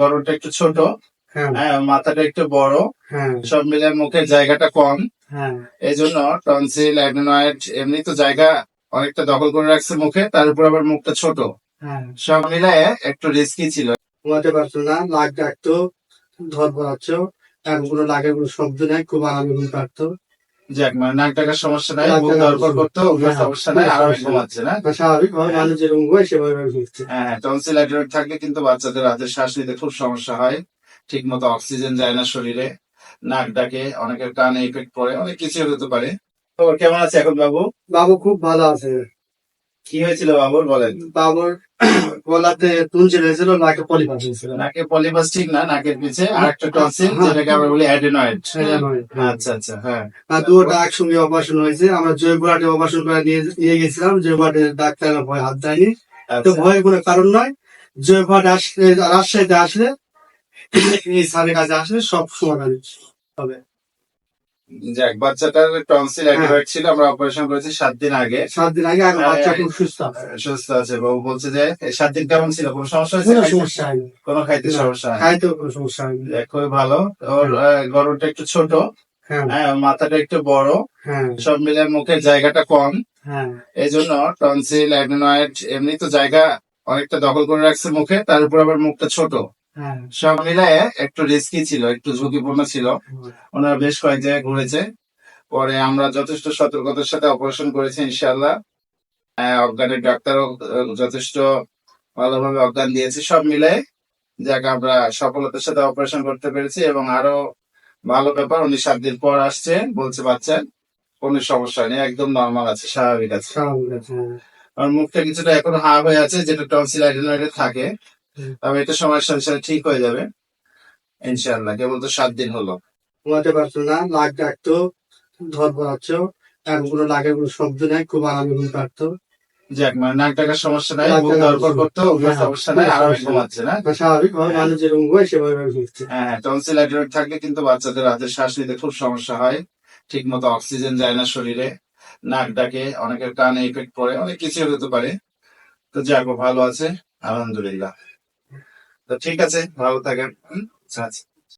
গরুটা একটু ছোট হ্যাঁ। হ্যাঁ মাথাটা একটু বড় হ্যাঁ। সব মিলে মুখের জায়গাটা কম। এই জন্য টনসিল অ্যাডেনয়েড এমনি তো জায়গা অনেকটা দখল করে রাখছে মুখে তার উপর আবার মুখটা ছোট। সব মিলায়ে একটু রিস্কি ছিল। ঘুমাতে পারছ না নাক ডাকতো ধর পড়াচ্ছ এখন কোনো নাকের কোনো শব্দ নাই খুব আরামে ঘুম পারতো যাক মানে নাক ডাকার সমস্যা নাই নাক মুখ ডাকার দরপর সমস্যা। করতো ওগুলো হ্যাঁ, সমস্যা নাই আরামে ঘুমাচ্ছে না? স্বাভাবিক মানুষ যেরকম হয় সেভাবে ঘুরছে হ্যাঁ হ্যাঁ টনসিল অ্যাডেনয়েড থাকলে কিন্তু বাচ্চাদের রাতে শ্বাস নিতে খুব সমস্যা হয়। ঠিক মতো অক্সিজেন যায় না শরীরে নাক ডাকে অনেকের কানে ইফেক্ট পড়ে অনেক কিছু হতে পারে। তো কেমন আছে এখন বাবু? বাবু খুব ভালো আছে। কি হয়েছিল বাবুর বলেন? বাবুর গলাতে তুলছিল হয়েছিল নাকে পলিপাস হয়েছিল। নাকে পলিপাস ঠিক না নাকের পিছে আর একটা টনসিল হ্যাঁ। যেটাকে আমরা বলি অ্যাডেনয়েড আচ্ছা আচ্ছা হ্যাঁ। আর দুটা একসঙ্গে অপারেশন হয়েছে। আমরা জয়পুরহাটে অপারেশন করে নিয়ে নিয়ে গেছিলাম। জয়পুরহাটে ডাক্তার ভয় হাত দেয়নি। তো আচ্ছা। ভয়ের কোনো কারণ নয়। জয়পুরহাট আসলে রাজশাহীতে আসলে এই স্যারের কাছে আসলে সব সমাধান হবে। যাক বাচ্চাটার টনসিল হ্যাঁ। অ্যাডেনয়েড ছিল আমরা অপারেশন করেছি সাত দিন আগে। সাত দিন আগে হ্যাঁ, বাচ্চা হ্যাঁ। খুব সুস্থ আছে। সুস্থ আছে বাবু বলছে যে সাত দিন কেমন ছিল? কোনো সমস্যা হয়েছে কোনো সমস্যা হয়নি। কোনো খাইতে সমস্যা হয় খাইতেও কোনো সমস্যা হয়নি। খুবই ভালো। ওর আহ, গরুটা একটু ছোট। হ্যাঁ। হ্যাঁ মাথাটা একটু বড়। হ্যাঁ। সব মিলে মুখের জায়গাটা কম। হ্যাঁ। এই জন্য টনসিল অ্যাডেনয়েড এমনি তো জায়গা অনেকটা দখল করে রাখছে মুখে তার উপর আবার মুখটা ছোট। হ্যাঁ সব মিলায় একটু রিস্কি ছিল একটু ঝুঁকিপূর্ণ ছিল। ওনারা বেশ কয়েক জায়গায় ঘুরেছে। পরে আমরা যথেষ্ট সতর্কতার সাথে অপারেশন করেছি ইনশাল্লাহ আহ, অজ্ঞানের ডাক্তারও যথেষ্ট ভালোভাবে অজ্ঞান দিয়েছে। সব মিলে যাক আমরা সফলতার সাথে অপারেশন করতে পেরেছি এবং আরও ভালো ব্যাপার উনি সাত দিন পর আসছে বলছে বাচ্চা কোনো সমস্যা নেই একদম নর্মাল আছে স্বাভাবিক আছে। হ্যাঁ। মুখটা কিছুটা এখন হা হয়ে আছে যেটা টনসিল থাকে। তবে এটা সময়ের সাথে সাথে ঠিক হয়ে যাবে। ইনশাল্লাহ কেবল তো সাত দিন হলো। ঘুমাতে পারছ না নাক ডাকতো ধর পড়াচ্ছ এখন কোনো কোনো শব্দ নাই খুব আরামে ঘুম যাক মানে নাক ডাকার সমস্যা নাই দরপর সমস্যা- করতো ওগুলো হ্যাঁ, সমস্যা নাই কোনো আরামে ঘুমাচ্ছে না। স্বাভাবিক ভাবে মানুষ যেরকম সেভাবে হ্যাঁ হ্যাঁ অ্যাডেনয়েড থাকলে কিন্তু বাচ্চাদের রাতে শ্বাস নিতে খুব সমস্যা হয়। ঠিক মতো অক্সিজেন যায় না শরীরে নাক ডাকে অনেকের কানে ইফেক্ট পড়ে অনেক কিছু হতে পারে। তো যাক ভালো আছে আলহামদুলিল্লাহ। তো ঠিক আছে ভালো থাকেন। আচ্ছা।